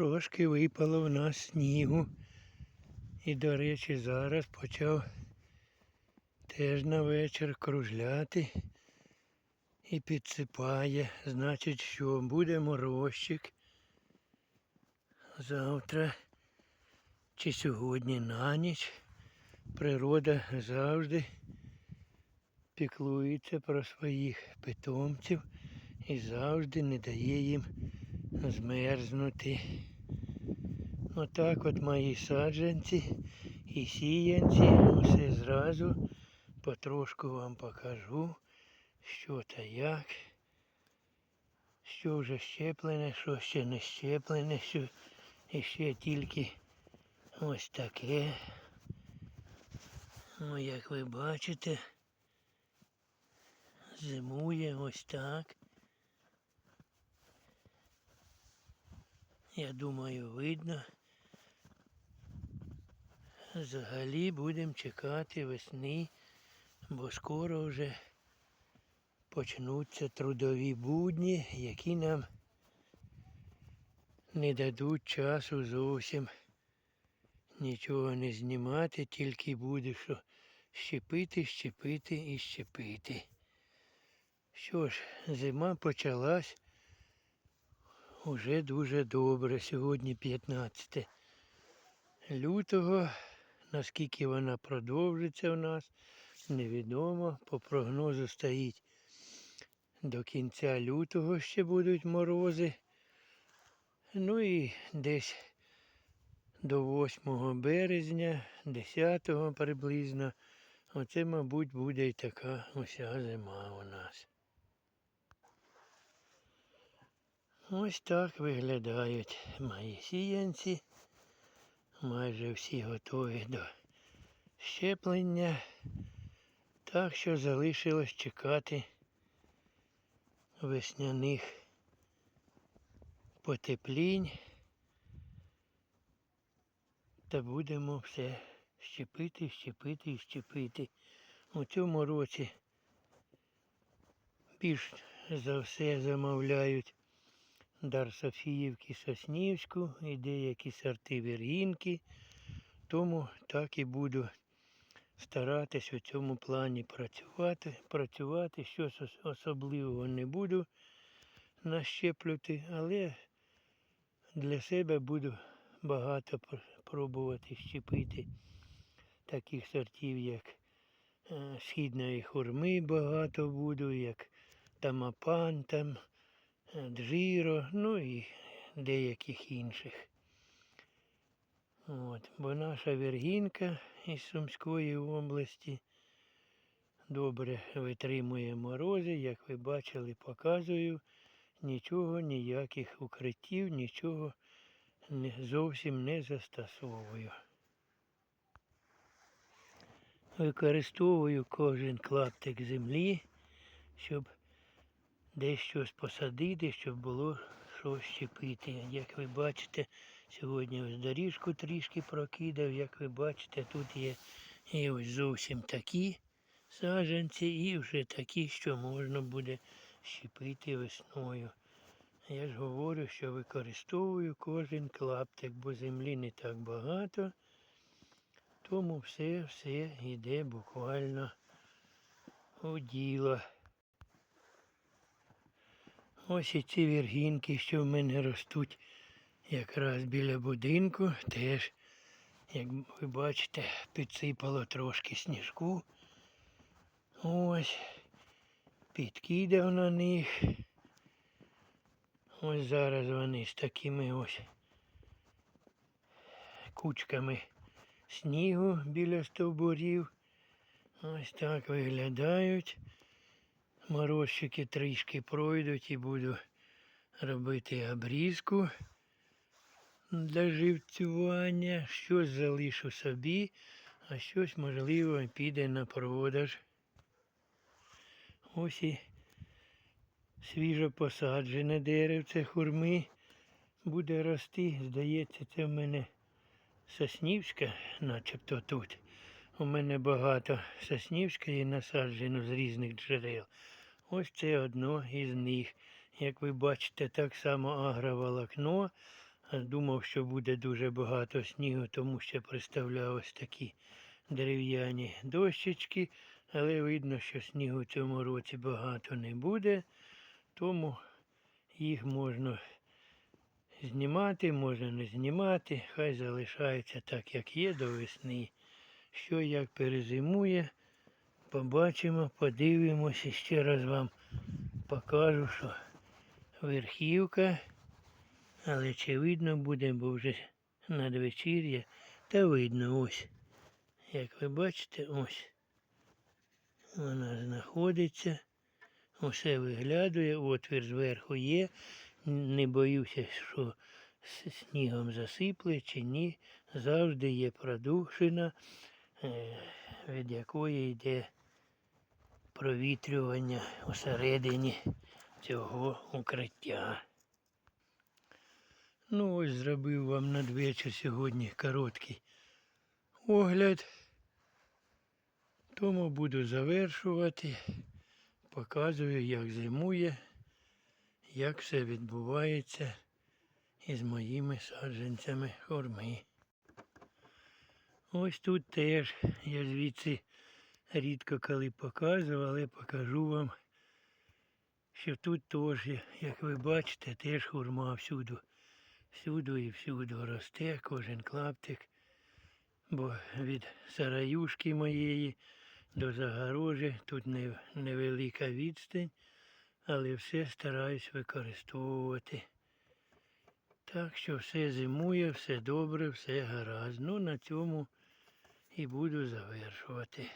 Трошки випало в нас снігу. І, до речі, зараз почав теж на вечір кружляти і підсипає. Значить, що буде морозчик завтра чи сьогодні на ніч. Природа завжди піклується про своїх питомців і завжди не дає їм змерзнути. Отак от мої саджанці і сіянці. Усе зразу потрошку вам покажу, що та як, що вже щеплене, що ще не щеплене, що ще тільки ось таке. Ну, як ви бачите, зимує ось так. Я думаю, видно. Взагалі будемо чекати весни, бо скоро вже почнуться трудові будні, які нам не дадуть часу зовсім нічого не знімати, тільки буде що щепити, щепити і щепити. Що ж, зима почалась уже дуже добре. Сьогодні 15 лютого. Наскільки вона продовжиться у нас, невідомо. По прогнозу стоїть до кінця лютого ще будуть морози. Ну і десь до 8 березня, 10 приблизно. Оце, мабуть, буде і така уся зима у нас. Ось так виглядають мої сіянці. Майже всі готові до щеплення. Так що залишилось чекати весняних потеплінь. Та будемо все щепити, щепити і щепити. У цьому році більш за все замовляють Дар Софіївки Соснівську і деякі сорти віргінки. Тому так і буду старатись у цьому плані працювати. Працювати, щось особливого не буду нащеплювати, але для себе буду багато пробувати щепити таких сортів, як е, східної хурми багато буду, як тамапан там, джиро, ну і деяких інших. От, бо наша вергінка із Сумської області добре витримує морози, як ви бачили, показую. Нічого, ніяких укриттів, нічого зовсім не застосовую. Використовую кожен клаптик землі, щоб десь щось посадити, щоб було щось щепити. Як ви бачите, сьогодні ось доріжку трішки прокидав, як ви бачите, тут є і ось зовсім такі саджанці, і вже такі, що можна буде щепити весною. Я ж говорю, що використовую кожен клаптик, бо землі не так багато. Тому все, все йде буквально у діло. Ось і ці віргінки, що в мене ростуть якраз біля будинку, теж, як ви бачите, підсипало трошки сніжку. Ось, підкидав на них. Ось зараз вони з такими ось кучками снігу біля стовбурів. Ось так виглядають. Морозчики трішки пройдуть і буду робити обрізку для живцювання. Щось залишу собі, а щось можливо піде на продаж. Ось і свіжо посаджене деревце хурми буде рости. Здається, це в мене Соснівська, начебто тут. У мене багато Соснівської насаджено з різних джерел. Ось це одно із них. Як ви бачите, так само агроволокно, Думав, що буде дуже багато снігу, тому що представляв ось такі дерев'яні дощечки, але видно, що снігу в цьому році багато не буде, тому їх можна знімати, можна не знімати, хай залишається так, як є до весни. Що як перезимує, побачимо, подивимося. Ще раз вам покажу, що верхівка, але чи видно буде, бо вже надвечір'я, та видно ось. Як ви бачите, ось вона знаходиться, усе виглядає, отвір зверху є. Не боюся, що снігом засипле чи ні. Завжди є продушина, е, від якої йде провітрювання усередині цього укриття. Ну ось зробив вам надвечір сьогодні короткий огляд. Тому буду завершувати. Показую, як зимує, як все відбувається із моїми саджанцями хурми. Ось тут теж я звідси рідко коли показував, але покажу вам, що тут теж, як ви бачите, теж хурма всюду. Всюду і всюду росте кожен клаптик. Бо від сараюшки моєї до загорожі тут невелика відстань, але все стараюсь використовувати. Так що все зимує, все добре, все гаразд. Ну на цьому і буду завершувати.